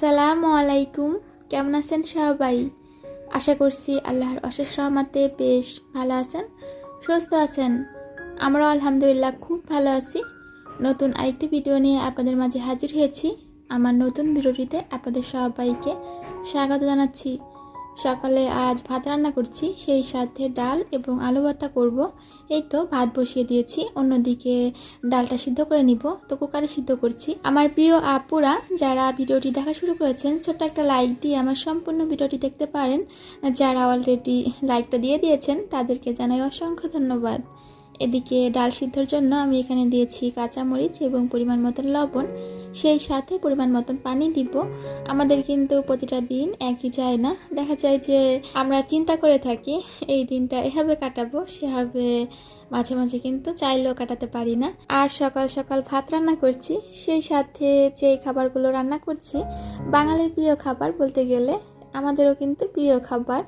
আসসালামু আলাইকুম কেমন আছেন সবাই? আশা করছি আল্লাহর অশেষ রহমাতে বেশ ভালো আছেন, সুস্থ আছেন। আমরা আলহামদুলিল্লাহ খুব ভালো আছি। নতুন আরেকটি ভিডিও নিয়ে আপনাদের মাঝে হাজির হয়েছি। আমার নতুন ভিডিওটিতে আপনাদের সবাইকে স্বাগত জানাচ্ছি। সকালে আজ ভাত রান্না করছি, সেই সাথে ডাল এবং আলু ভাতা করব। এই তো ভাত বসিয়ে দিয়েছি, অন্যদিকে ডালটা সিদ্ধ করে নিব। তো কুকারে সিদ্ধ করছি। আমার প্রিয় আপুরা, যারা ভিডিওটি দেখা শুরু করেছেন, ছোট্ট একটা লাইক দিয়ে আমার সম্পূর্ণ ভিডিওটি দেখতে পারেন। যারা অলরেডি লাইকটা দিয়ে দিয়েছেন, তাদেরকে জানাই অসংখ্য ধন্যবাদ। এদিকে ডাল সিদ্ধর জন্য আমি এখানে দিয়েছি কাঁচামরিচ এবং পরিমাণ মতন লবণ। সেই সাথে পরিমাণ মতন পানি দিব। আমাদের কিন্তু প্রতিটা দিন একই যায় না। দেখা যায় যে আমরা চিন্তা করে থাকি, এই দিনটা এভাবে কাটাবো, সেভাবে মাঝে মাঝে কিন্তু চাইলেও কাটাতে পারি না। আর সকাল সকাল ভাত রান্না করছি। সেই সাথে যে খাবারগুলো রান্না করছি, বাঙালির প্রিয় খাবার বলতে গেলে আমাদেরও কিন্তু প্রিয় খাবার।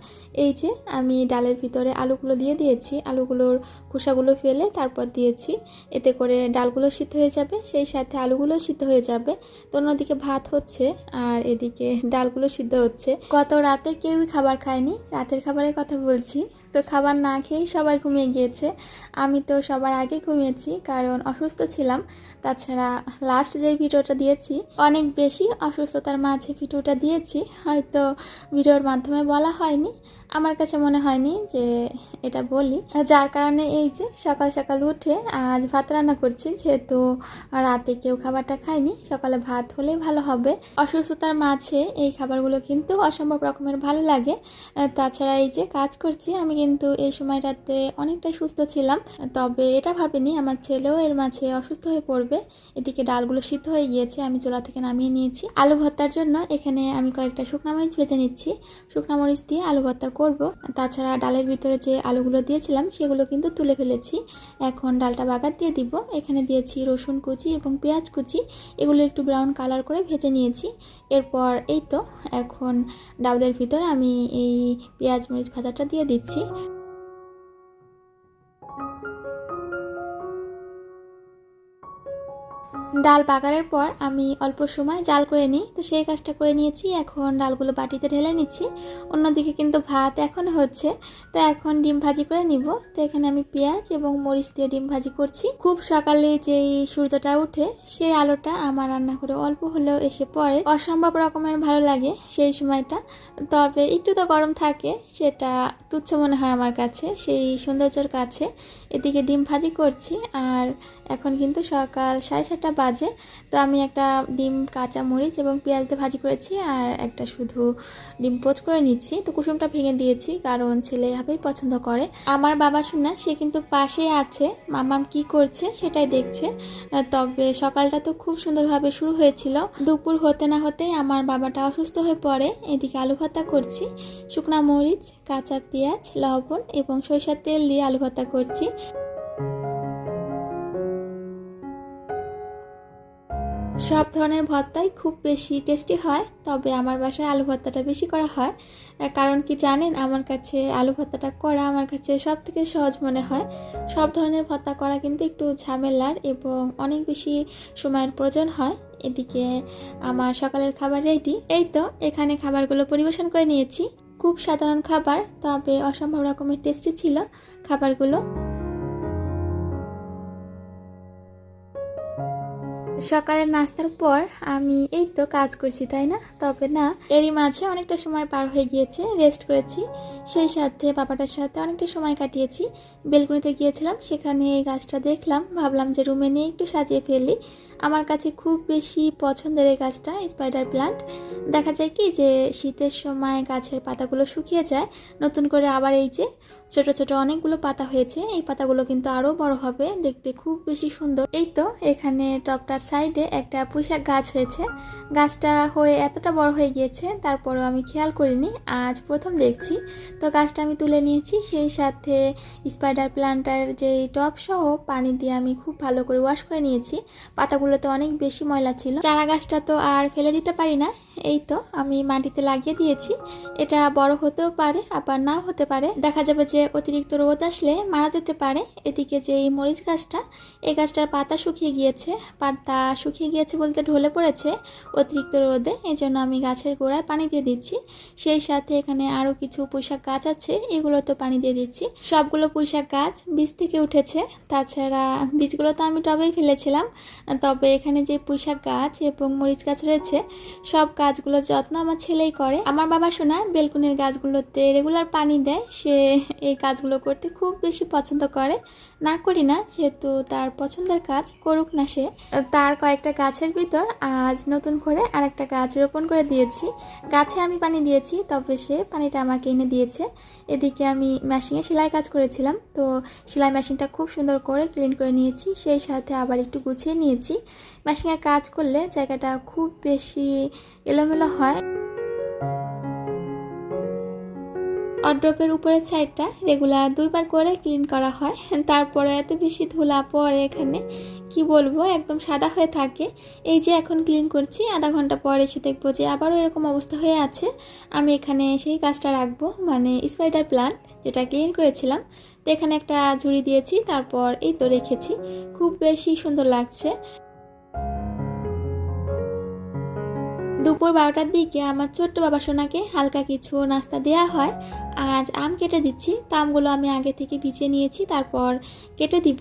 এই যে আমি ডালের ভিতরে আলুগুলো দিয়ে দিয়েছি। আলুগুলোর খোসাগুলো ফেলে তারপর দিয়েছি। এতে করে ডালগুলো সিদ্ধ হয়ে যাবে, সেই সাথে আলুগুলো সিদ্ধ হয়ে যাবে। তো অন্যদিকে ভাত হচ্ছে আর এদিকে ডালগুলো সিদ্ধ হচ্ছে। গত রাতে কেউই খাবার খায়নি, রাতের খাবারের কথা বলছি। তো খাবার না খেয়েই সবাই ঘুমিয়ে গিয়েছে। আমি তো সবার আগে ঘুমিয়েছি, কারণ অসুস্থ ছিলাম। তাছাড়া লাস্ট যে ভিডিওটা দিয়েছি, অনেক বেশি অসুস্থতার মাঝে ভিডিওটা দিয়েছি। হয়তো ভিডিওর মাধ্যমে বলা হয়নি। আমার কাছে মনে হয়নি যে এটা বলি। যার কারণে এই যে সকাল সকাল উঠে আজ ভাত রান্না করছি, যেহেতু রাতে কেউ খাবারটা খায়নি, সকালে ভাত হলেই ভালো হবে। অসুস্থতার মাঝে এই খাবারগুলো কিন্তু অসম্ভব রকমের ভালো লাগে। তাছাড়া এই যে কাজ করছি, আমি কিন্তু এই সময়টাতে অনেকটাই সুস্থ ছিলাম। তবে এটা ভাবিনি, আমার ছেলেও এর মাঝে অসুস্থ হয়ে পড়বে। এদিকে ডালগুলো সিদ্ধ হয়ে গিয়েছে, আমি চোলা থেকে নামিয়ে নিয়েছি। আলু ভর্তার জন্য এখানে আমি কয়েকটা শুকনা মরিচ ভেজে নিচ্ছি। শুকনা মরিচ দিয়ে আলু ভর্তা করব। তাছাড়া ডালের ভিতরে যে আলুগুলো দিয়েছিলাম, সেগুলো কিন্তু তুলে ফেলেছি। এখন ডালটা বাগার দিয়ে দিব। এখানে দিয়েছি রসুন কুচি এবং পেঁয়াজ কুচি। এগুলো একটু ব্রাউন কালার করে ভেজে নিয়েছি। এরপর এই তো, এখন ডালের ভিতরে আমি এই পেঁয়াজ মরিচ ভাজাটা দিয়ে দিচ্ছি। ডাল পাকারের পর আমি অল্প সময় জাল করে নিই। তো সেই কাজটা করে নিয়েছি। এখন ডালগুলো বাটিতে ঢেলে নিচ্ছি। অন্যদিকে কিন্তু ভাত এখন হচ্ছে। তো এখন ডিম ভাজি করে নিব। তো এখানে আমি পেঁয়াজ এবং মরিচ দিয়ে ডিম ভাজি করছি। খুব সকালে যেই সূর্যটা উঠে সেই আলোটা আমার রান্না করে অল্প হলেও এসে পড়ে। অসম্ভব রকমের ভালো লাগে সেই সময়টা। তবে একটু তো গরম থাকে, সেটা তুচ্ছ মনে হয় আমার কাছে, সেই সৌন্দর্যের কাছে। এদিকে ডিম ভাজি করছি আর এখন কিন্তু সকাল সাড়ে সাতটা বাজে। তো আমি একটা ডিম, কাঁচা মরিচ এবং পেঁয়াজ দিয়ে ভাজি করেছি আর একটা শুধু ডিম পোচ করে নিচ্ছি। তো কুসুমটা ভেঙে দিয়েছি কারণ ছেলে এভাবেই পছন্দ করে। আমার বাবা শোনা সে কিন্তু পাশে আছে। মামাম কি করছে সেটাই দেখছে। তবে সকালটা তো খুব সুন্দরভাবে শুরু হয়েছিল। দুপুর হতে না হতেই আমার বাবাটা অসুস্থ হয়ে পড়ে। এদিকে আলু ভর্তা করছি, শুকনা মরিচ, কাঁচা পেঁয়াজ, লবণ এবং সরিষার তেল দিয়ে আলু ভর্তা করছি। সব ধরনের ভর্তাই খুব বেশি টেস্টি হয়, তবে আমার বাসায় আলু ভর্তাটা বেশি করা হয়। কারণ কি জানেন, আমার কাছে আলু ভর্তাটা করা আমার কাছে সব থেকে সহজ মনে হয়। সব ধরনের ভর্তা করা কিন্তু একটু ঝামেলার এবং অনেক বেশি সময়ের প্রয়োজন হয়। এদিকে আমার সকালের খাবার রেডি এই তো, এখানে খাবারগুলো পরিবেশন করে নিয়েছি। খুব সাধারণ খাবার, তবে অসম্ভব রকমের টেস্টি ছিল খাবারগুলো। সকালের নাস্তার পর আমি এই তো কাজ করছি, তাই না? তবে না, এরই মাঝে অনেকটা সময় পার হয়ে গিয়েছে রেস্ট করেছি। সেই সাথে বাবাটার সাথে অনেকটা সময় কাটিয়েছি। বেলকুনিতে গিয়েছিলাম, সেখানে এই গাছটা দেখলাম। ভাবলাম যে রুমে নিয়ে একটু সাজিয়ে ফেলি। আমার কাছে খুব বেশি পছন্দের এই গাছটা স্পাইডার প্লান্ট দেখা যায় কি যে, শীতের সময় গাছের পাতাগুলো শুকিয়ে যায়, নতুন করে আবার এই যে, ছোট ছোট অনেকগুলো পাতা হয়েছে। এই পাতাগুলো কিন্তু আরও বড় হবে, দেখতে খুব বেশি সুন্দর। এই তো, এখানে টপটার সাইডে একটা পুঁইশাক গাছ হয়েছে। গাছটা হয়ে এতটা বড় হয়ে গিয়েছে, তারপরও আমি খেয়াল করিনি। আজ প্রথম দেখছি। তো গাছটা আমি তুলে নিয়েছি। সেই সাথে স্পাইডার প্লান্টার যে টপ সহ পানি দিয়ে আমি খুব ভালো করে ওয়াশ করে নিয়েছি। পাতাগুলোতে অনেক বেশি ময়লা ছিল। চারা গাছটা তো আর ফেলে দিতে পারি না। এই তো, আমি মাটিতে লাগিয়ে দিয়েছি। এটা বড় হতেও পারে, আবার নাও হতে পারে। দেখা যাবে যে অতিরিক্ত রোদ আসলে মারা যেতে পারে। এদিকে যে এই মরিচ গাছটা, এই গাছটার পাতা শুকিয়ে গিয়েছে। পাতা শুকিয়ে গিয়েছে বলতে ঢলে পড়েছে অতিরিক্ত রোদে। এই জন্য আমি গাছের গোড়ায় পানি দিয়ে দিচ্ছি। সেই সাথে এখানে আরও কিছু পুঁইশাক গাছ আছে এগুলো তো পানি দিয়ে দিচ্ছি। সবগুলো পুঁইশাক গাছ বীজ থেকে উঠেছে। তাছাড়া বীজগুলো তো আমি টবেই ফেলেছিলাম। তবে এখানে যে পুঁইশাক গাছ এবং মরিচ গাছ রয়েছে, সব গাছগুলোর যত্ন আমার ছেলেই করে। আমার বাবা শোনা বেলকুনির গাছগুলোতে রেগুলার পানি দেয়। সে এই কাজগুলো করতে খুব বেশি পছন্দ করে। না করি না, যেহেতু তার পছন্দের কাজ করুক না সে। তার কয়েকটা গাছের ভিতর আজ নতুন করে আর একটা গাছ রোপণ করে দিয়েছি। গাছে আমি পানি দিয়েছি, তবে সে পানিটা আমাকে এনে দিয়েছে। এদিকে আমি মেশিনে সেলাই কাজ করেছিলাম। তো সেলাই মেশিনটা খুব সুন্দর করে ক্লিন করে নিয়েছি। সেই সাথে আবার একটু গুছিয়ে নিয়েছি। মেশিনে কাজ করলে জায়গাটা খুব বেশি এলোমেলো হয়। অড্রপের উপরের সাইডটা রেগুলার দুইবার করে ক্লিন করা হয়। তারপরে এত বেশি ধুলা পরে এখানে, কি বলব, একদম সাদা হয়ে থাকে। এই যে এখন ক্লিন করছি, আধা ঘণ্টা পর এসে দেখব যে আবারও এরকম অবস্থা হয়ে আছে। আমি এখানে সেই গাছটা রাখব মানে স্পাইডার প্লান্ট যেটা ক্লিন করেছিলাম। তো এখানে একটা ঝুড়ি দিয়েছি, তারপর এই তো রেখেছি। খুব বেশি সুন্দর লাগছে। দুপুর বারোটার দিকে আমার ছোট্ট বাবা সোনাকে হালকা কিছু নাস্তা দেওয়া হয়। আজ আম কেটে দিচ্ছি। তো আমগুলো আমি আগে থেকে ভিজিয়ে নিয়েছি, তারপর কেটে দিব।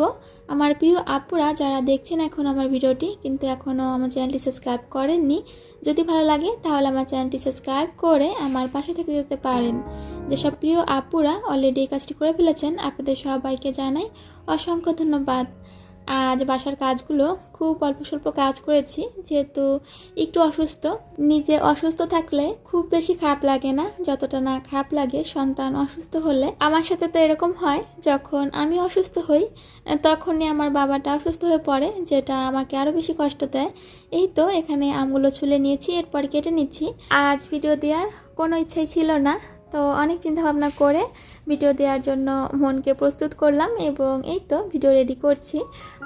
আমার প্রিয় আপুরা যারা দেখছেন এখন আমার ভিডিওটি, কিন্তু এখনও আমার চ্যানেলটি সাবস্ক্রাইব করেননি, যদি ভালো লাগে তাহলে আমার চ্যানেলটি সাবস্ক্রাইব করে আমার পাশে থেকে যেতে পারেন। যেসব প্রিয় আপুরা অলরেডি এই কাজটি করে ফেলেছেন, আপনাদের সবাইকে জানাই অসংখ্য ধন্যবাদ। আজ বাসার কাজগুলো খুব অল্প স্বল্প কাজ করেছি, যেহেতু একটু অসুস্থ। নিজে অসুস্থ থাকলে খুব বেশি খারাপ লাগে না, যতটা না খারাপ লাগে সন্তান অসুস্থ হলে। আমার সাথে তো এরকম হয়, যখন আমি অসুস্থ হই, তখনই আমার বাবাটা অসুস্থ হয়ে পড়ে, যেটা আমাকে আরও বেশি কষ্ট দেয়। এই তো এখানে আমগুলো ছুলে নিয়েছি, এরপর কেটে নিচ্ছি। আজ ভিডিও দেওয়ার কোনো ইচ্ছাই ছিল না, তো অনেক চিন্তাভাবনা করে ভিডিও দেওয়ার জন্য মনকে প্রস্তুত করলাম এবং এই তো ভিডিও রেডি করছি।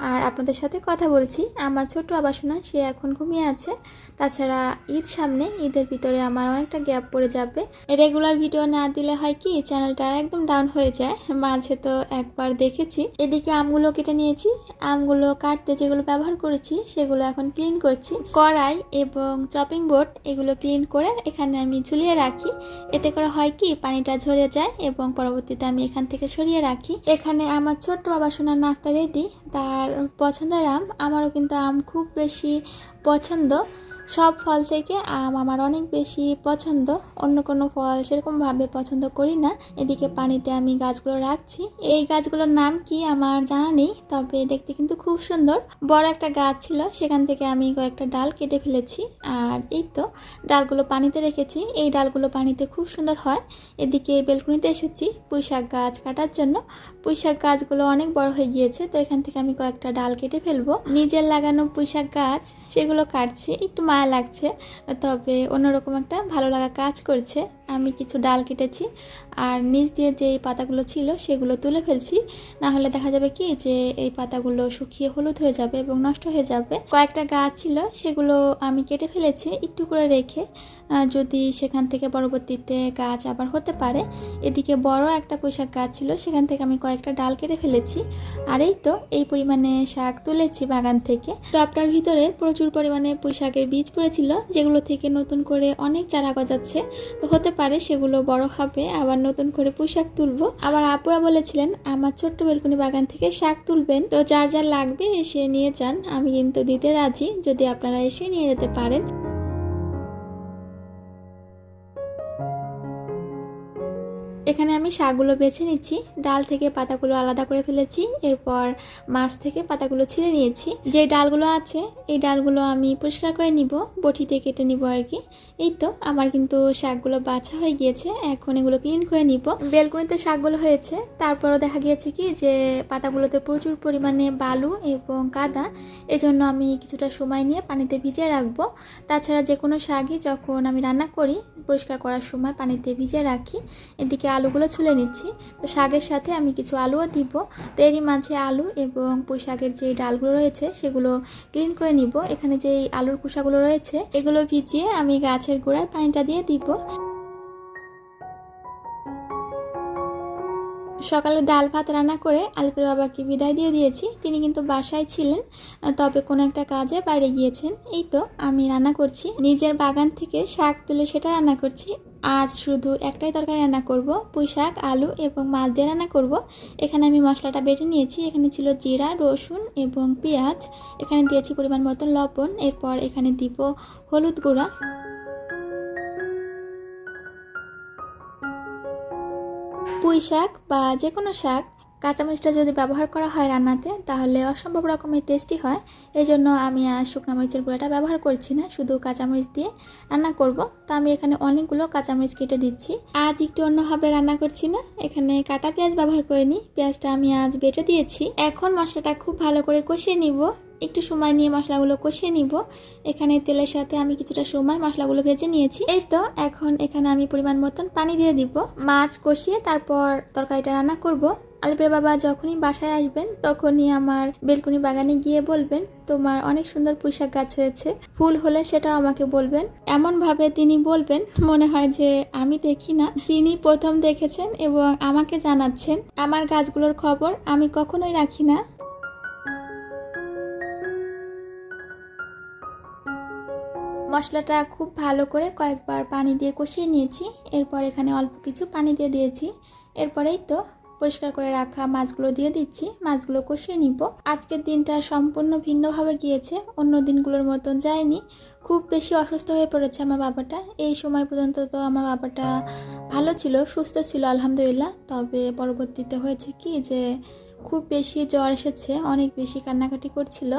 আর আপনাদের সাথে কথা বলছি। আমার ছোট আবাসনা, সে এখন ঘুমিয়ে আছে। তাছাড়া ঈদ সামনে, ঈদের ভিতরে আমার অনেকটা গ্যাপ পড়ে যাবে। রেগুলার ভিডিও না দিলে হয় কি চ্যানেলটা একদম ডাউন হয়ে যায়। মাঝে তো একবার দেখেছি। এদিকে আমগুলো কেটে নিয়েছি। আমগুলো কাটতে যেগুলো ব্যবহার করেছি, সেগুলো এখন ক্লিন করছি। কড়াই এবং চপিং বোর্ড এগুলো ক্লিন করে এখানে আমি ঝুলিয়ে রাখি। এতে করে হয় কি, পানিটা ঝরে যায় এবং পরবর্তীতে আমি এখান থেকে সরিয়ে রাখি। এখানে আমার ছোট্ট বাবা সোনার নাস্তা রেডি। তার পছন্দের আম, আমারও কিন্তু আম খুব বেশি পছন্দ। সব ফল থেকে আম আমার অনেক বেশি পছন্দ। অন্য কোনো ফল সেরকমভাবে পছন্দ করি না। এদিকে পানিতে আমি গাছগুলো রাখছি। এই গাছগুলোর নাম কি আমার জানা নেই, তবে দেখতে কিন্তু খুব সুন্দর। বড় একটা গাছ ছিল, সেখান থেকে আমি কয়েকটা ডাল কেটে ফেলেছি। আর এই তো, ডালগুলো পানিতে রেখেছি। এই ডালগুলো পানিতে খুব সুন্দর হয়। এদিকে বেলকুনিতে এসেছি পুঁইশাক গাছ কাটার জন্য। পুঁইশাক গাছগুলো অনেক বড় হয়ে গিয়েছে, তো এখান থেকে আমি কয়েকটা ডাল কেটে ফেলব। নিজের লাগানো পুঁইশাক গাছ, সেগুলো কাটছি। একটু মায়া লাগছে। তবে অন্যরকম একটা ভালো লাগা কাজ করছে। আমি কিছু ডাল কেটেছি আর নিচ দিয়ে যে এই পাতাগুলো ছিল সেগুলো তুলে ফেলছি। না হলে দেখা যাবে কি যে এই পাতাগুলো শুকিয়ে হলুদ হয়ে যাবে এবং নষ্ট হয়ে যাবে। কয়েকটা গাছ ছিল, সেগুলো আমি কেটে ফেলেছি একটু করে রেখে। যদি সেখান থেকে পরবর্তীতে গাছ আবার হতে পারে। এদিকে বড় একটা পোশাক গাছ ছিল, সেখান থেকে আমি কয়েকটা ডাল কেটে ফেলেছি। আর এই তো, এই পরিমাণে শাক তুলেছি বাগান থেকে। টবটার ভিতরে প্রচুর পরিমাণে পুঁইশাকের বীজ পড়েছিল, যেগুলো থেকে নতুন করে অনেক চারা গজাচ্ছে। তো হতে পারে সেগুলো বড় হবে, আবার নতুন করে পোশাক তুলবো। আবার আপুরা বলেছিলেন, আমার ছোট্ট বেলকুনি বাগান থেকে শাক তুলবেন। তো যার যার লাগবে এসে নিয়ে যান, আমি কিন্তু দিতে রাজি, যদি আপনারা এসে নিয়ে যেতে পারেন। এখানে আমি শাকগুলো বেছে নিচ্ছি। ডাল থেকে পাতাগুলো আলাদা করে ফেলেছি। এরপর মাছ থেকে পাতাগুলো ছিঁড়ে নিয়েছি। যে ডালগুলো আছে, এই ডালগুলো আমি পরিষ্কার করে নিব বটিতে কেটে নিব আর কি। এই তো, আমার কিন্তু শাকগুলো বাছা হয়ে গিয়েছে। এখন এগুলো ক্লিন করে নিব। বেলকুনিতে শাকগুলো হয়েছে। তারপরও দেখা গিয়েছে কি যে পাতাগুলোতে প্রচুর পরিমাণে বালু এবং কাদা। এজন্য আমি কিছুটা সময় নিয়ে পানিতে ভিজিয়ে রাখব। তাছাড়া যে কোনো শাকই যখন আমি রান্না করি, পরিষ্কার করার সময় পানিতে ভিজিয়ে রাখি। এদিকে আলুগুলো ছুলে নিচ্ছি। তো শাকের সাথে আমি কিছু আলুও দিব। তো এরই মাঝে আলু এবং পুঁই শাকের যে ডালগুলো রয়েছে, সেগুলো ক্লিন করে নিব। এখানে যে আলুর কুষাগুলো রয়েছে, এগুলো ভিজিয়ে আমি গাছের গোড়ায় পানিটা দিয়ে দিব। সকালে ডাল ভাত রান্না করে আলিপুর বাবাকে বিদায় দিয়ে দিয়েছি। তিনি কিন্তু বাসায় ছিলেন, তবে কোনো একটা কাজে বাইরে গিয়েছেন। এই তো আমি রান্না করছি। নিজের বাগান থেকে শাক তুলে সেটা রান্না করছি। আজ শুধু একটাই তরকারি রান্না করব, পুঁই শাক, আলু এবং মাছ দিয়ে রান্না করব। এখানে আমি মশলাটা বেটে নিয়েছি। এখানে ছিল জিরা, রসুন এবং পেঁয়াজ। এখানে দিয়েছি পরিমাণ মতন লবণ। এরপর এখানে দিব হলুদ গুঁড়া। পুঁই শাক বা যে কোনো শাক কাঁচামরিচটা যদি ব্যবহার করা হয় রান্নাতে, তাহলে অসম্ভব রকমের টেস্টি হয়। এই জন্য আমি আর শুকনো মরিচের গুঁড়াটা ব্যবহার করছি না, শুধু কাঁচামরিচ দিয়ে রান্না করব। তো আমি এখানে অনেকগুলো কাঁচামরিচ কেটে দিচ্ছি। আজ একটু অন্যভাবে রান্না করছি না, এখানে কাটা পেঁয়াজ ব্যবহার করিনি। পেঁয়াজটা আমি আজ বেটে দিয়েছি। এখন মশলাটা খুব ভালো করে কষিয়ে নিব। একটু সময় নিয়ে মশলাগুলো কষিয়ে নিব। এখানে তেলের সাথে আমি কিছুটা সময় মশলাগুলো ভেজে নিয়েছি। এই তো, এখন এখানে আমি পরিমাণ মতন পানি দিয়ে দিব। মাছ কষিয়ে তারপর তরকারিটা রান্না করব। আলিপের বাবা যখনই বাসায় আসবেন, তখনই আমার বেলকুনি বাগানে গিয়ে বলবেন, তোমার অনেক সুন্দর পোশাক গাছ হয়েছে। ফুল হলে সেটাও আমাকে বলবেন। এমন ভাবে তিনি বলবেন, মনে হয় যে আমি দেখি না। তিনি প্রথম দেখেছেন এবং আমাকে জানাচ্ছেন, আমার গাছগুলোর খবর আমি কখনোই রাখি না। মশলাটা খুব ভালো করে কয়েকবার পানি দিয়ে কষিয়ে নিয়েছি। এরপর এখানে অল্প কিছু পানি দিয়ে দিয়েছি। এরপরেই তো পরিষ্কার করে রাখা মাছগুলো দিয়ে দিচ্ছি। মাছগুলো কষিয়ে নিব। আজকের দিনটা সম্পূর্ণ ভিন্নভাবে গিয়েছে। অন্য দিনগুলোর মতন যায়নি। খুব বেশি অসুস্থ হয়ে পড়েছে আমার বাবাটা। এই সময় পর্যন্ত তো আমার বাবাটা ভালো ছিল, সুস্থ ছিল, আলহামদুলিল্লাহ। তবে পরবর্তীতে হয়েছে কি যে খুব বেশি জ্বর এসেছে, অনেক বেশি কান্নাকাটি করছিল।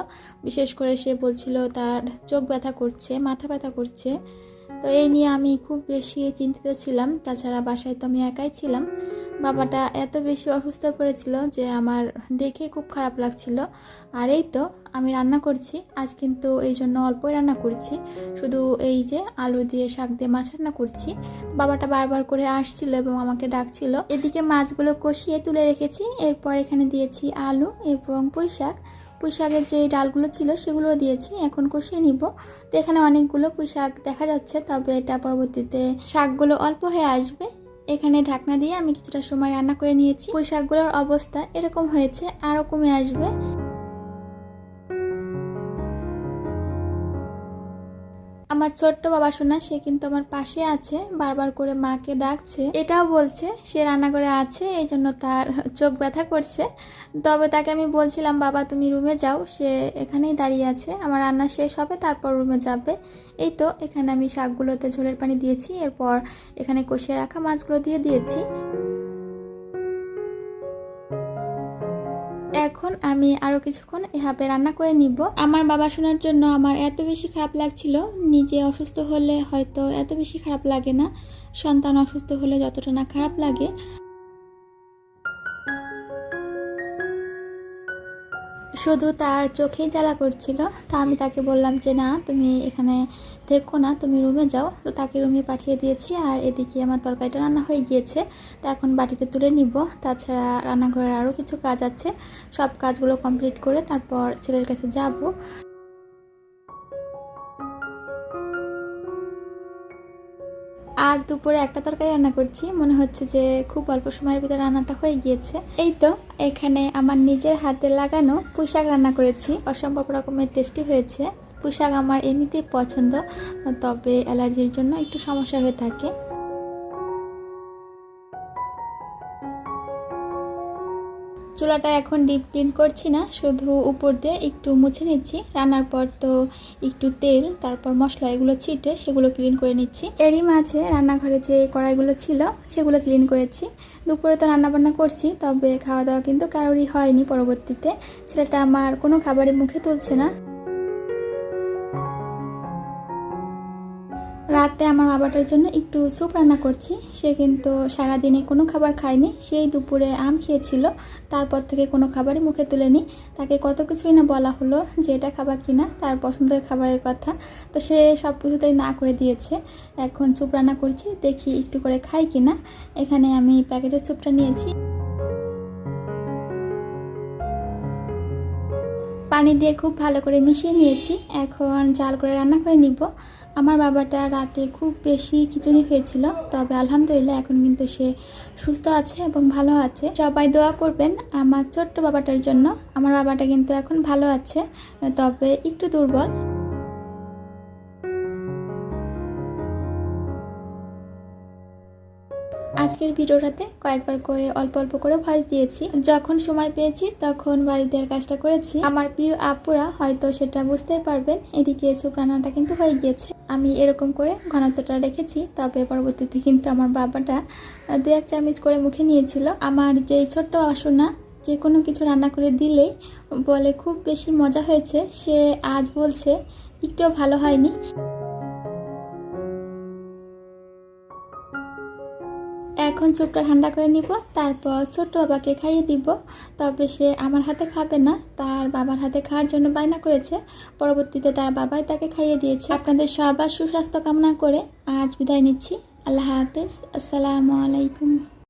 বিশেষ করে সে বলছিল তার চোখ ব্যথা করছে, মাথা ব্যথা করছে। তো এই নিয়ে আমি খুব বেশি চিন্তিত ছিলাম। তাছাড়া বাসায় তো আমি একাই ছিলাম। বাবাটা এত বেশি অসুস্থ পড়েছিল যে আমার দেখে খুব খারাপ লাগছিল। আর এই তো আমি রান্না করছি। আজ কিন্তু এই জন্য অল্পই রান্না করছি। শুধু এই যে আলু দিয়ে শাক দিয়ে মাছ রান্না করছি। বাবাটা বারবার করে আসছিল এবং আমাকে ডাকছিল, এদিকে মাছগুলো কষিয়ে তুলে রেখেছি। এরপর এখানে দিয়েছি আলু এবং পুঁই শাক। পুঁই শাকের যে ডালগুলো ছিল সেগুলো দিয়েছি। এখন কষিয়ে নিব। তো এখানে অনেকগুলো পুঁই শাক দেখা যাচ্ছে, তবে এটা পরবর্তীতে শাকগুলো অল্প হয়ে আসবে। এখানে ঢাকনা দিয়ে আমি কিছুটা সময় রান্না করে নিয়েছি। পুঁই শাকগুলোর অবস্থা এরকম হয়েছে, আরও কমে আসবে। আমার ছোট্ট বাবা শোনা সে কিন্তু আমার পাশে আছে, বারবার করে মাকে ডাকছে। এটাও বলছে, সে রান্নাঘরে আছে এই জন্য তার চোখ ব্যথা করছে। তবে তাকে আমি বলছিলাম, বাবা, তুমি রুমে যাও। সে এখানেই দাঁড়িয়ে আছে। আমার রান্না শেষ হবে, তারপর রুমে যাবে। এই তো, এখানে আমি শাকগুলোতে ঝোলের পানি দিয়েছি, এরপর এখানে কষিয়ে রাখা মাছগুলো দিয়ে দিয়েছি। এখন আমি আরও কিছুক্ষণ এভাবে রান্না করে নিব। আমার বাবা শোনার জন্য আমার এত বেশি খারাপ লাগছিল, নিজে অসুস্থ হলে হয়তো এত বেশি খারাপ লাগে না। সন্তান অসুস্থ হলে যতটা না খারাপ লাগে। শুধু তার চোখেই জ্বালা করছিল, তা আমি তাকে বললাম যে, না, তুমি এখানে দেখো না, তুমি রুমে যাও। তো তাকে রুমে পাঠিয়ে দিয়েছি, আর এদিকে আমার তরকারিটা রান্না হয়ে গিয়েছে। তা এখন বাটিতে তুলে নিব। তাছাড়া রান্নাঘরের আরও কিছু কাজ আছে। সব কাজগুলো কমপ্লিট করে তারপর ছেলের কাছে যাব। আজ দুপুরে একটা তরকারি রান্না করছি। মনে হচ্ছে যে খুব অল্প সময়ের ভিতরে রান্নাটা হয়ে গিয়েছে। এই তো, এখানে আমার নিজের হাতে লাগানো পুঁশাক রান্না করেছি। অসম্ভব রকমের টেস্টি হয়েছে। পোশাক আমার এমনিতেই পছন্দ, তবে অ্যালার্জির জন্য একটু সমস্যা হয়ে থাকে। চুলাটা এখন ডিপ ক্লিন করছি না, শুধু উপর দিয়ে একটু মুছে নিচ্ছি। রান্নার পর তো একটু তেল, তারপর মশলা এগুলো ছিটে সেগুলো ক্লিন করে নিচ্ছি। এরই মাঝে রান্নাঘরে যে কড়াইগুলো ছিল সেগুলো ক্লিন করেছি। দুপুরে তো রান্নাবান্না করছি, তবে খাওয়া দাওয়া কিন্তু কারোরই হয়নি পরবর্তীতে। ছেলেটা আমার কোনো খাবারই মুখে তুলছে না। রাতে আমার বাবাটার জন্য একটু স্যুপ রান্না করছি। সে কিন্তু সারাদিনে কোনো খাবার খায়নি। সেই দুপুরে আম খেয়েছিল। তারপর থেকে কোনো খাবারই মুখে তুলেনি। তাকে কত কিছুই না বলা হলো যে এটা খাবার কিনা, তার পছন্দের খাবারের কথা। তো সে সব কিছুতেই না করে দিয়েছে। এখন স্যুপ রান্না করছি, দেখি একটু করে খাই কিনা। এখানে আমি প্যাকেটের স্যুপটা নিয়েছি। পানি দিয়ে খুব ভালো করে মিশিয়ে নিয়েছি। এখন জাল করে রান্না করে নিব। আমার বাবাটা রাতে খুব বেশি খিচুড়ি হয়েছিল, তবে আলহামদুলিল্লাহ এখন কিন্তু সে সুস্থ আছে এবং ভালো আছে। সবাই দোয়া করবেন আমার ছোট্ট বাবাটার জন্য। আমার বাবাটা কিন্তু এখন ভালো আছে, তবে একটু দুর্বল। আজকের ভিডিওটাতে কয়েকবার করে অল্প অল্প করে ভয়েস দিয়েছি। যখন সময় পেয়েছি, তখন ভয়েস দেওয়ার কাজটা করেছি। আমার প্রিয় আপুরা হয়তো সেটা বুঝতেই পারবেন। এদিকে সুপ রান্নাটা কিন্তু হয়ে গিয়েছে। আমি এরকম করে ঘনত্বটা রেখেছি, তবে পরবর্তীতে কিন্তু আমার বাবাটা দু এক চামচ করে মুখে নিয়েছিল। আমার যেই ছোট্ট অসুনা যে কোনো কিছু রান্না করে দিলেই বলে খুব বেশি মজা হয়েছে। সে আজ বলছে, একটুও ভালো হয়নি। এখন চুপটা ঠান্ডা করে নিব, তারপর ছোট্ট বাবাকে খাইয়ে দিব। তবে সে আমার হাতে খাবে না, তার বাবার হাতে খাওয়ার জন্য বায়না করেছে। পরবর্তীতে তার বাবাই তাকে খাইয়ে দিয়েছে। আপনাদের সবার সুস্বাস্থ্য কামনা করে আজ বিদায় নিচ্ছি। আল্লাহ হাফেজ। আসসালামু আলাইকুম।